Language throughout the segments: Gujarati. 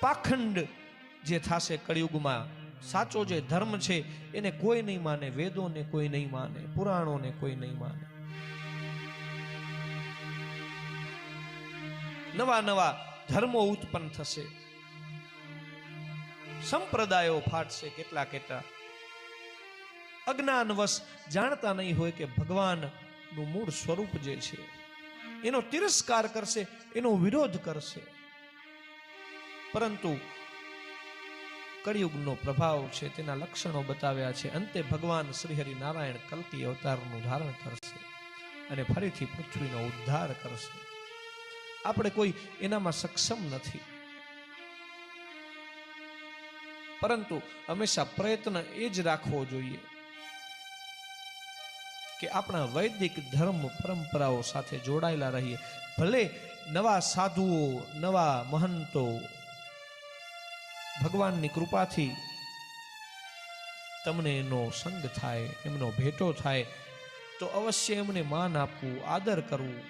પાખંડ જે થશે કળિયુગમાં, સાચો જે ધર્મ છે, એને કોઈ નહીં માને, વેદોને કોઈ નહીં માને, પુરાણોને કોઈ નહીં માને. નવા નવા ધર્મો ઉત્પન્ન થશે. સંપ્રદાયો ફાટશે કેટલા કેટલા. અજ્ઞાનવશ જાણતા નહીં હોય કે ભગવાનનું મૂળ સ્વરૂપ જે છે, એનો તિરસ્કાર કરશે, એનો વિરોધ કરશે. પરંતુ કળિયુગનો પ્રભાવ છે તેના લક્ષણો બતાવ્યા છે. અંતે ભગવાન શ્રી હરિ નારાયણ કલ્કી અવતારનું ધારણ કરશે અને ફરીથી પૃથ્વીનો ઉદ્ધાર કરશે. આપણે કોઈ એનામાં સક્ષમ નથી. પરંતુ હંમેશા પ્રયત્ન એ જ રાખવો જોઈએ કે આપણા વૈદિક ધર્મ પરંપરાઓ સાથે જોડાયેલા રહીએ. ભલે નવા સાધુઓ, નવા મહંતો ભગવાનની કૃપાથી તમને એનો સંગ થાય, એમનો ભેટો થાય, તો અવશ્ય એમને માન આપવું, આદર કરવું.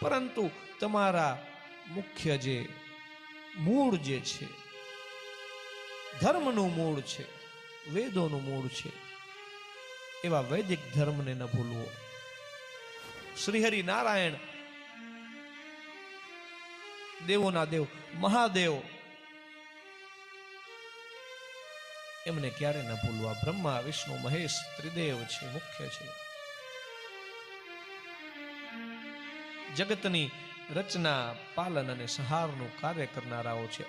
પરંતુ તમારા મુખ્ય જે મૂળ જે છે, ધર્મનું મૂળ છે, વેદોનું મૂળ છે, એવા વૈદિક ધર્મને ન ભૂલવો. શ્રીહરિ નારાયણ દેવોના દેવ, મહાદેવ એમને ક્યારે ન ભૂલવા. બ્રહ્મા, વિષ્ણુ, મહેશ, ત્રિદેવ છે, મુખ્ય છે. જગતની રચના, પાલન અને સહારનું કાર્ય કરનારાઓ છે.